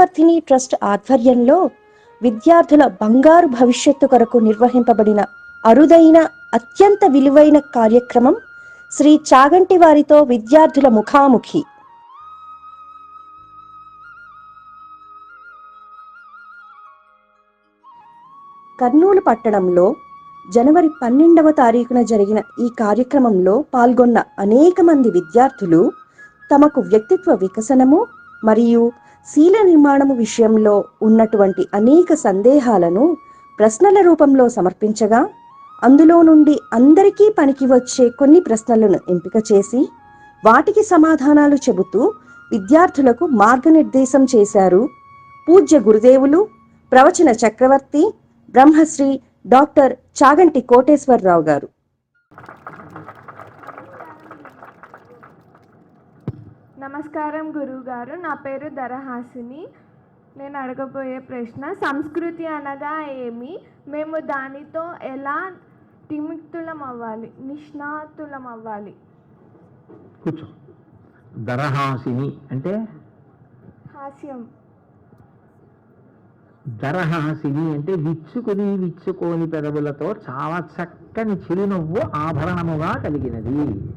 Vidyavardhini trust ఆధ్వర్యంలో విద్యార్థుల బంగారు భవిష్యత్తు కొరకు నిర్వహింపబడిన అరుదైన అత్యంత విలువైన కార్యక్రమం శ్రీ చాగంటి వారితో విద్యార్థుల ముఖాముఖి. కర్నూలు పట్టణంలో జనవరి పన్నెండవ తారీఖున జరిగిన ఈ కార్యక్రమంలో పాల్గొన్న అనేక మంది విద్యార్థులు తమకు వ్యక్తిత్వ వికసనము మరియు శీల నిర్మాణము విషయంలో ఉన్నటువంటి అనేక సందేహాలను ప్రశ్నల రూపంలో సమర్పించగా అందులో నుండి అందరికీ పనికి వచ్చే కొన్ని ప్రశ్నలను ఎంపిక చేసి వాటికి సమాధానాలు చెబుతూ విద్యార్థులకు మార్గనిర్దేశం చేశారు పూజ్య గురుదేవులు ప్రవచన చక్రవర్తి బ్రహ్మశ్రీ డాక్టర్ చాగంటి కోటేశ్వరరావు గారు. నమస్కారం గురువుగారు నా పేరు ధరహాసిని. నేను అడగబోయే ప్రశ్న సంస్కృతి అనగా ఏమి? మేము దానితో ఎలా నిమిత్తులం అవ్వాలి నిష్ణాతులం అవ్వాలి కూర్చో. దరహాసిని అంటే? హాస్యం. దరహాసిని అంటే విచ్చుకుని విచ్చుకోని పెదవులతో చాలా చక్కని చిరునవ్వు ఆభరణముగా కలిగినది.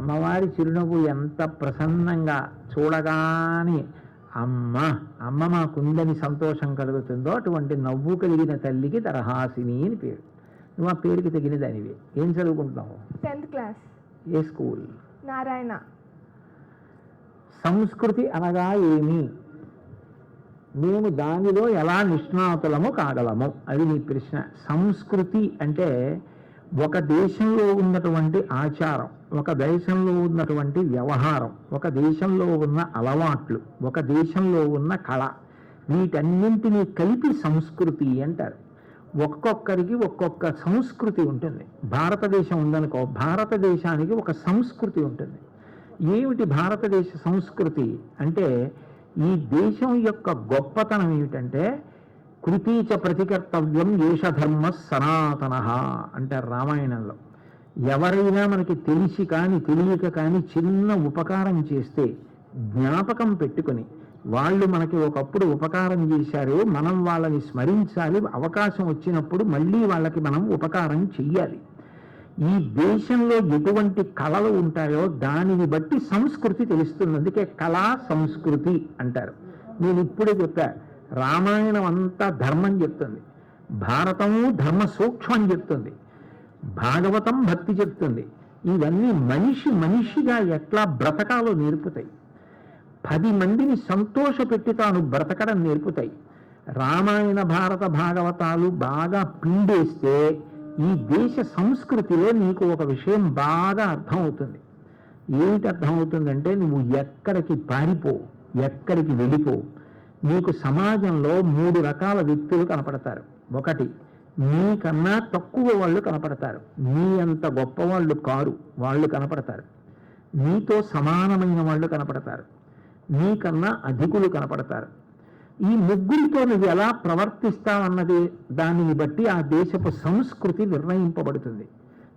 అమ్మవారి చిరునవ్వు ఎంత ప్రసన్నంగా చూడగానే అమ్మ అమ్మ మాకుందని సంతోషం కలుగుతుందో అటువంటి నవ్వు కలిగిన తల్లికి దరహాసిని అని పేరు. నువ్వు ఆ పేరుకి తగిన దానివి ఏం చదువుకుంటున్నావు? Tenth class. ఏ స్కూల్? నారాయణ. సంస్కృతి అనగా ఏమి? మేము దానిలో ఎలా నిష్ణాతులము కాగలము? అది నీ ప్రశ్న. సంస్కృతి అంటే ఒక దేశంలో ఉన్నటువంటి ఆచారం ఒక దేశంలో ఉన్నటువంటి వ్యవహారం ఒక దేశంలో ఉన్న అలవాట్లు ఒక దేశంలో ఉన్న కళ వీటన్నింటినీ కలిపి సంస్కృతి అంటారు. ఒక్కొక్కరికి ఒక్కొక్క సంస్కృతి ఉంటుంది. భారతదేశం ఉందనుకో భారతదేశానికి ఒక సంస్కృతి ఉంటుంది. ఏమిటి భారతదేశ సంస్కృతి అంటే ఈ దేశం యొక్క గొప్పతనం ఏమిటంటే కృతీచ ప్రతికర్తవ్యం ఏషధర్మ సనాతన అంటారు రామాయణంలో. ఎవరైనా మనకి తెలిసి కానీ తెలియక కానీ చిన్న ఉపకారం చేస్తే జ్ఞాపకం పెట్టుకొని వాళ్ళు మనకి ఒకప్పుడు ఉపకారం చేశారు మనం వాళ్ళని స్మరించాలి అవకాశం వచ్చినప్పుడు మళ్ళీ వాళ్ళకి మనం ఉపకారం చెయ్యాలి. ఈ దేశంలో ఎటువంటి కళలు ఉంటాయో దానిని బట్టి సంస్కృతి తెలుస్తుంది. అందుకే కళా సంస్కృతి అంటారు. నేను ఇప్పుడే చెప్పాను రామాయణం అంతా ధర్మం చెప్తుంది. భారతము ధర్మ సూక్ష్మం చెప్తుంది. భాగవతం భక్తి చెప్తుంది. ఇవన్నీ మనిషి మనిషిగా ఎట్లా బ్రతకాలో నేర్పుతాయి. పది మందిని సంతోషపెట్టి తాను బ్రతకడం నేర్పుతాయి. రామాయణ భారత భాగవతాలు బాగా పిండేస్తే ఈ దేశ సంస్కృతిలో నీకు ఒక విషయం బాగా అర్థమవుతుంది. ఏమిటి అర్థమవుతుందంటే నువ్వు ఎక్కడికి పారిపో ఎక్కడికి వెళ్ళిపో. మీకు సమాజంలో మూడు రకాల వ్యక్తులు కనపడతారు. ఒకటి మీకన్నా తక్కువ వాళ్ళు కనపడతారు. నీ అంత గొప్ప వాళ్ళు కారు వాళ్ళు కనపడతారు. నీతో సమానమైన వాళ్ళు కనపడతారు. నీకన్నా అధికులు కనపడతారు. ఈ ముగ్గురితో నువ్వు ఎలా ప్రవర్తిస్తావన్నది దానిని బట్టి ఆ దేశపు సంస్కృతి నిర్ణయింపబడుతుంది.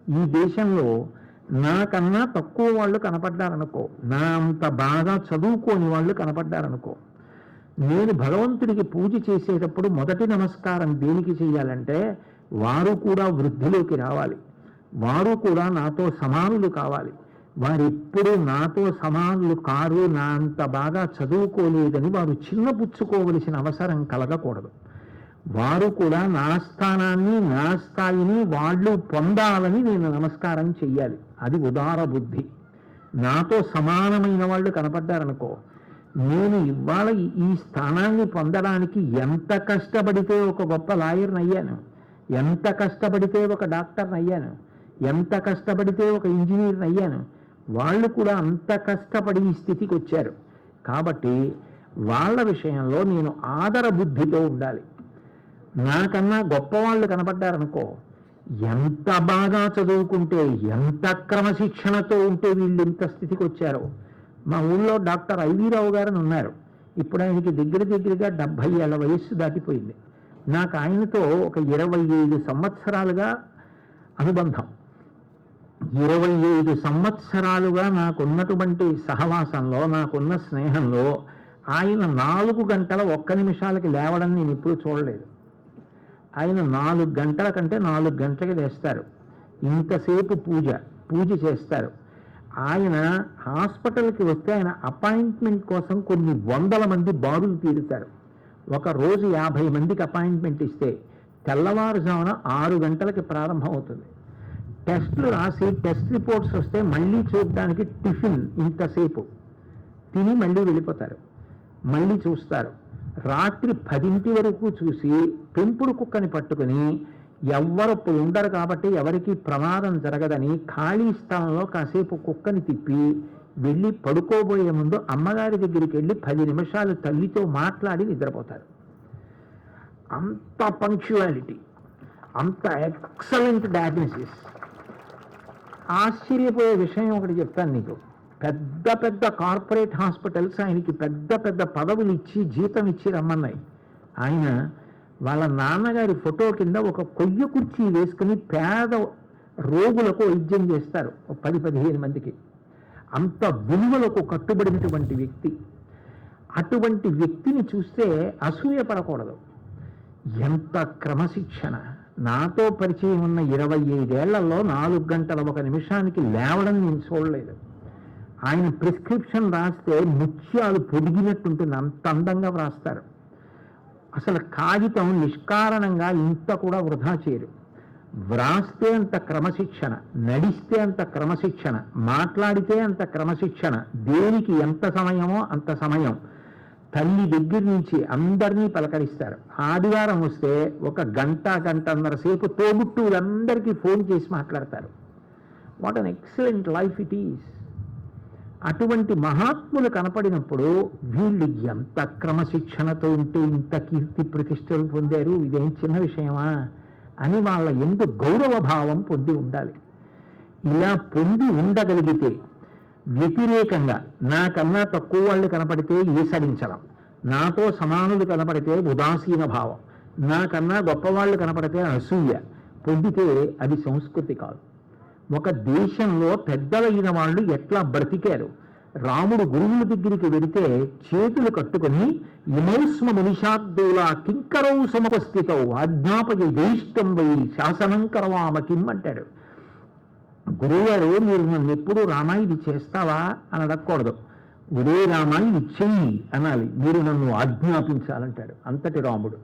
ఈ దేశంలో నాకన్నా తక్కువ వాళ్ళు కనపడ్డారనుకో నా అంత బాగా చదువుకోని వాళ్ళు కనపడ్డారనుకో నేను భగవంతుడికి పూజ చేసేటప్పుడు మొదటి నమస్కారం దేనికి చేయాలంటే వారు కూడా వృద్ధిలోకి రావాలి. వారు కూడా నాతో సమానులు కావాలి. వారెప్పుడూ నాతో సమానులు కారు నా అంత బాగా చదువుకోలేదని వారు చిన్నపుచ్చుకోవలసిన అవసరం కలగకూడదు. వారు కూడా నా స్థానాన్ని నా స్థాయిని వాళ్ళు పొందాలని నేను నమస్కారం చెయ్యాలి. అది ఉదార బుద్ధి. నాతో సమానమైన వాళ్ళు కనపడ్డారనుకో నేను ఇవాళ ఈ- స్థానాన్ని పొందడానికి ఎంత కష్టపడితే ఒక గొప్ప లాయర్ని అయ్యాను ఎంత కష్టపడితే ఒక డాక్టర్ని అయ్యాను ఎంత కష్టపడితే ఒక ఇంజనీర్ని అయ్యాను వాళ్ళు కూడా అంత కష్టపడి ఈ స్థితికి వచ్చారు. కాబట్టి వాళ్ళ విషయంలో నేను ఆదర బుద్ధితో ఉండాలి. నాకన్నా గొప్పవాళ్ళు కనపడ్డారనుకో ఎంత బాగా చదువుకుంటే ఎంత క్రమశిక్షణతో ఉంటే వీళ్ళు ఇంత స్థితికి వచ్చారో మా ఊళ్ళో డాక్టర్ ఐవీరావు గారని ఉన్నారు. ఇప్పుడు ఆయనకి దగ్గర దగ్గరగా డెబ్భై ఏళ్ళ వయస్సు దాటిపోయింది. నాకు ఆయనతో ఒక ఇరవై ఐదు సంవత్సరాలుగా అనుబంధం. ఇరవై ఐదు సంవత్సరాలుగా నాకున్నటువంటి సహవాసంలో నాకున్న స్నేహంలో ఆయన నాలుగు గంటల ఒక్క నిమిషాలకి లేవడం నేను ఇప్పుడు చూడలేదు. ఆయన నాలుగు గంటల కంటే నాలుగు గంటలకి లేస్తారు. ఇంతసేపు పూజ పూజ చేస్తారు. ఆయన హాస్పిటల్కి వస్తే ఆయన అపాయింట్మెంట్ కోసం కొన్ని వందల మంది బారులు తీరుతారు ఒక రోజు యాభై మందికి అపాయింట్మెంట్ ఇస్తే తెల్లవారుజామున ఆరు గంటలకి ప్రారంభం అవుతుంది టెస్టులు రాసి టెస్ట్ రిపోర్ట్స్ వస్తే మళ్ళీ చూడడానికి టిఫిన్ ఇంతసేపు. తిని మళ్ళీ వెళ్ళిపోతారు. మళ్ళీ చూస్తారు. రాత్రి పదింటి వరకు చూసి పెంపుడు కుక్కని పట్టుకుని ఎవ్వరు ఉండరు కాబట్టి ఎవరికి ప్రమాదం జరగదని ఖాళీ స్థలంలో కాసేపు కుక్కని తిప్పి వెళ్ళి పడుకోబోయే ముందు అమ్మగారి దగ్గరికి వెళ్ళి పది నిమిషాలు తల్లితో మాట్లాడి నిద్రపోతారు. అంత పంక్చువాలిటీ అంత ఎక్సలెంట్ డయాగ్నోసిస్ ఆశ్చర్యపోయే విషయం ఒకటి చెప్తాను నీకు. పెద్ద పెద్ద కార్పొరేట్ హాస్పిటల్స్ ఆయనకి పెద్ద పెద్ద పదవులు ఇచ్చి జీతం ఇచ్చి రమ్మన్నాయి. ఆయన వాళ్ళ నాన్నగారి ఫోటో కింద ఒక కొయ్య కుర్చీ వేసుకుని పేద రోగులకు వైద్యం చేస్తారు. ఒక పది పదిహేను మందికి. అంత విలువలకు కట్టుబడినటువంటి వ్యక్తి. అటువంటి వ్యక్తిని చూస్తే అసూయపడకూడదు ఎంత క్రమశిక్షణ. నాతో పరిచయం ఉన్న ఇరవై ఐదేళ్ళలో నాలుగు గంటల ఒక నిమిషానికి లేవడం నేను చూడలేదు. ఆయన ప్రిస్క్రిప్షన్ రాస్తే ముత్యాలు పొదిగినట్టుంటుంది. అంత అందంగా వ్రాస్తారు. అసలు కాగితం నిష్కారణంగా ఇంత కూడా వృధా చేయరు. వ్రాస్తే అంత క్రమశిక్షణ నడిస్తే అంత క్రమశిక్షణ మాట్లాడితే అంత క్రమశిక్షణ దేనికి ఎంత సమయమో అంత సమయం. తల్లి దగ్గర నుంచి అందరినీ పలకరిస్తారు. ఆదివారం వస్తే ఒక గంట గంటన్నర సేపు తోబుట్టువులందరికీ ఫోన్ చేసి మాట్లాడతారు. What an excellent life it is అటువంటి మహాత్ములు కనపడినప్పుడు వీళ్ళు ఎంత క్రమశిక్షణతో ఉంటే ఇంత కీర్తి ప్రతిష్టలు పొందారు ఇదేం చిన్న విషయమా అని వాళ్ళ ఎందు గౌరవ భావం పొంది ఉండాలి. ఇలా పొంది ఉండగలిగితే వ్యతిరేకంగా నాకన్నా తక్కువ వాళ్ళు కనపడితే ఈసడించడం నాతో సమానులు కనపడితే ఉదాసీన భావం నాకన్నా గొప్పవాళ్ళు కనపడితే అసూయ పొందితే అది సంస్కృతి కాదు. ఒక దేశంలో పెద్దలైన వాళ్ళు ఎట్లా బ్రతికారు? రాముడు గురువుల దగ్గరికి వెడితే చేతులు కట్టుకుని ఇమౌస్మ మనిషాద్దులా కింకరౌ సమపస్థితౌ ఆజ్ఞాపయ దేష్టం వై శాసనం కరవామ కిమ్ అంటాడు. గురువుగారు మీరు నన్ను ఎప్పుడు రామా ఇది చేస్తావా? అని అడగకూడదు. ఒరే రామా ఇది చెయ్యి అనాలి. మీరు నన్ను ఆజ్ఞాపించాలంటాడు అంతటి రాముడు.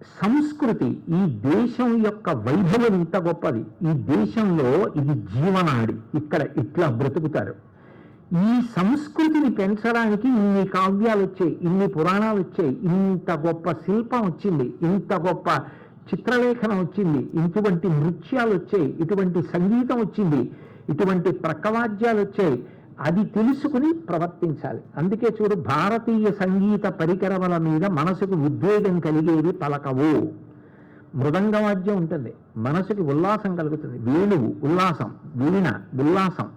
సంస్కృతి ఈ దేశం యొక్క వైభవం ఇంత గొప్పది. ఈ దేశంలో ఇది జీవనాడి. ఇక్కడ ఇట్లా బ్రతుకుతారు. ఈ సంస్కృతిని పెంచడానికి ఇన్ని కావ్యాలు వచ్చాయి ఇన్ని పురాణాలు వచ్చాయి ఇంత గొప్ప శిల్పం వచ్చింది ఇంత గొప్ప చిత్రలేఖనం వచ్చింది ఇటువంటి నృత్యాలు వచ్చాయి ఇటువంటి సంగీతం వచ్చింది ఇటువంటి ప్రక్కవాద్యాలు వచ్చాయి అది తెలుసుకుని ప్రవర్తించాలి. అందుకే చూడు భారతీయ సంగీత పరికరముల మీద మనసుకు ఉద్వేగం కలిగేది పలకవు. మృదంగవాద్యం ఉంటుంది. మనసుకి ఉల్లాసం కలుగుతుంది. వేణువు ఉల్లాసం. వీణ ఉల్లాసం.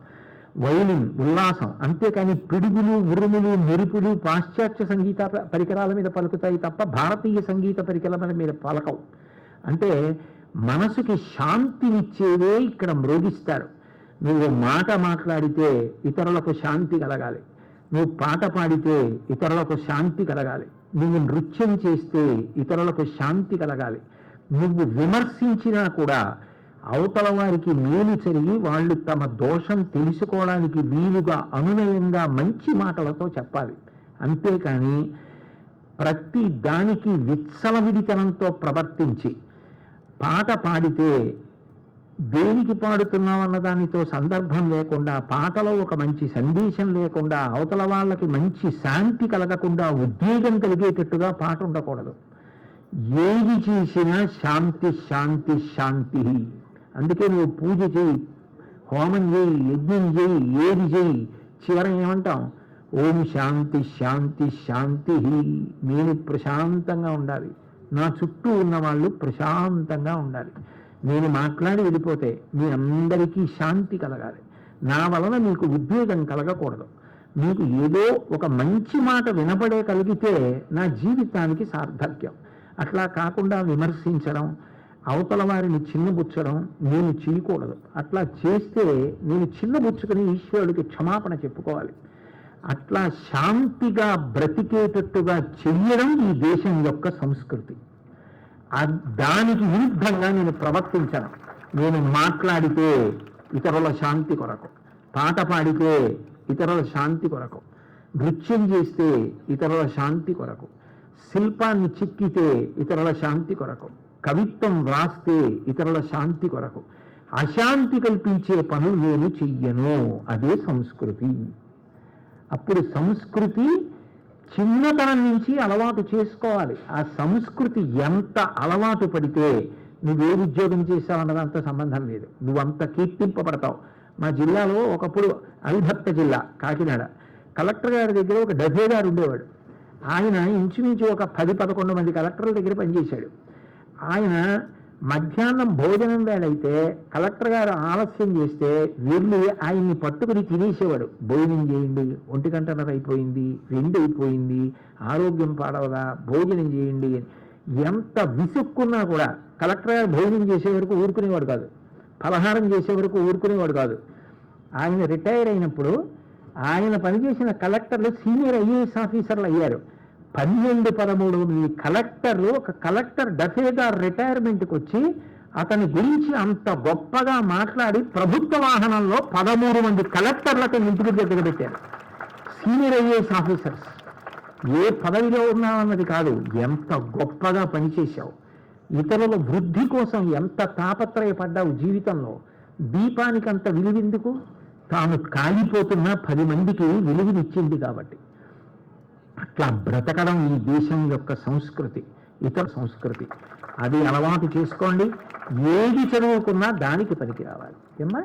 వైలిన్ ఉల్లాసం. అంతేకాని పిడుగులు ఉరుములు మెరుపులు పాశ్చాత్య సంగీత పరికరాల మీద పలుకుతాయి తప్ప భారతీయ సంగీత పరికరాల మీద పలకవు. అంటే మనసుకి శాంతినిచ్చేవే ఇక్కడ మ్రోగిస్తారు నువ్వు మాట మాట్లాడితే ఇతరులకు శాంతి కలగాలి. నువ్వు పాట పాడితే ఇతరులకు శాంతి కలగాలి. నువ్వు నృత్యం చేస్తే ఇతరులకు శాంతి కలగాలి. నువ్వు విమర్శించినా కూడా అవతల వారికి మేలు జరిగి వాళ్ళు తమ దోషం తెలుసుకోవడానికి వీలుగా అనునయంగా మంచి మాటలతో చెప్పాలి. అంతేకాని ప్రతి దానికి విత్సలవిడితనంతో ప్రవర్తించి పాట పాడితే దేనికి పాడుతున్నాం అన్న దానితో సందర్భం లేకుండా పాటలో ఒక మంచి సందేశం లేకుండా అవతల వాళ్ళకి మంచి శాంతి కలగకుండా ఉద్వేగం కలిగేటట్టుగా పాట ఉండకూడదు. ఏది చేసినా శాంతి శాంతి శాంతి. అందుకే నువ్వు పూజ చేయి హోమం చేయి యజ్ఞం చేయి ఏది చేయి. చివర ఏమంటాం? ఓం శాంతి శాంతి శాంతి. నేను ప్రశాంతంగా ఉండాలి. నా చుట్టూ ఉన్న వాళ్ళు ప్రశాంతంగా ఉండాలి. నేను మాట్లాడి వెళ్ళిపోతే మీ అందరికీ శాంతి కలగాలి. నా వలన మీకు ఉద్వేగం కలగకూడదు. మీకు ఏదో ఒక మంచి మాట వినపడే కలిగితే నా జీవితానికి సార్థక్యం. అట్లా కాకుండా విమర్శించడం అవతల వారిని చిన్నబుచ్చడం నేను చేయకూడదు. అట్లా చేస్తే నేను చిన్నబుచ్చుకుని ఈశ్వరుడికి క్షమాపణ చెప్పుకోవాలి. అట్లా శాంతిగా బ్రతికేటట్టుగా చెయ్యడం ఈ దేశం యొక్క సంస్కృతి. దానికి విరుద్ధంగా నేను ప్రవర్తించను. నేను మాట్లాడితే ఇతరుల శాంతి కొరకు పాట పాడితే ఇతరుల శాంతి కొరకు నృత్యం చేస్తే ఇతరుల శాంతి కొరకు శిల్పాన్ని చిక్కితే ఇతరుల శాంతి కొరకు కవిత్వం వ్రాస్తే ఇతరుల శాంతి కొరకు అశాంతి కల్పించే పనులు నేను చెయ్యను. అదే సంస్కృతి. అప్పుడు సంస్కృతి చిన్నతనం నుంచి అలవాటు చేసుకోవాలి. ఆ సంస్కృతి ఎంత అలవాటు పడితే నువ్వు ఏ ఉద్యోగం చేసావన్నదంత సంబంధం లేదు. నువ్వంత కీర్తింపబడతావు. మా జిల్లాలో ఒకప్పుడు అవిభక్త జిల్లా కాకినాడ. కలెక్టర్ గారి దగ్గర ఒక డఫే గారు ఉండేవాడు. ఆయన ఇంచుమించు ఒక పది పదకొండు మంది కలెక్టర్ల దగ్గర పనిచేశాడు. ఆయన మధ్యాహ్నం భోజనం వేళైతే కలెక్టర్ గారు ఆలస్యం చేస్తే వెళ్ళి ఆయన్ని పట్టుకుని తినేసేవాడు. భోజనం చేయండి ఒంటి గంటన్నర అయిపోయింది రెండు అయిపోయింది ఆరోగ్యం పాడవదా భోజనం చేయండి అని. ఎంత విసుక్కున్నా కూడా కలెక్టర్ గారు భోజనం చేసే వరకు ఊరుకునేవాడు కాదు. పలహారం చేసే వరకు ఊరుకునేవాడు కాదు. ఆయన రిటైర్ అయినప్పుడు ఆయన పనిచేసిన కలెక్టర్లు సీనియర్ ఐఏఎస్ ఆఫీసర్లు అయ్యారు. పన్నెండు పదమూడు మంది కలెక్టర్లు ఒక కలెక్టర్ డఫేదార్ రిటైర్మెంట్కి వచ్చి అతని గురించి అంత గొప్పగా మాట్లాడి ప్రభుత్వ వాహనంలో పదమూడు మంది కలెక్టర్లకు ఇంటికి పెట్టారు. సీనియర్ ఐఏఎస్ ఆఫీసర్స్ ఏ పదవిలో ఉన్నావన్నది కాదు ఎంత గొప్పగా పనిచేశావు. ఇతరుల వృద్ధి కోసం ఎంత తాపత్రయపడ్డావు జీవితంలో. దీపానికి అంత విలువెందుకు? తాను కాలిపోతున్న పది మందికి విలువనిచ్చింది కాబట్టి. అట్లా బ్రతకడం ఈ దేశం యొక్క సంస్కృతి ఇతర సంస్కృతి. అది అలవాటు చేసుకోండి. ఏది చదువుకున్నా దానికి పనికి రావాలి. ఏమ్మా?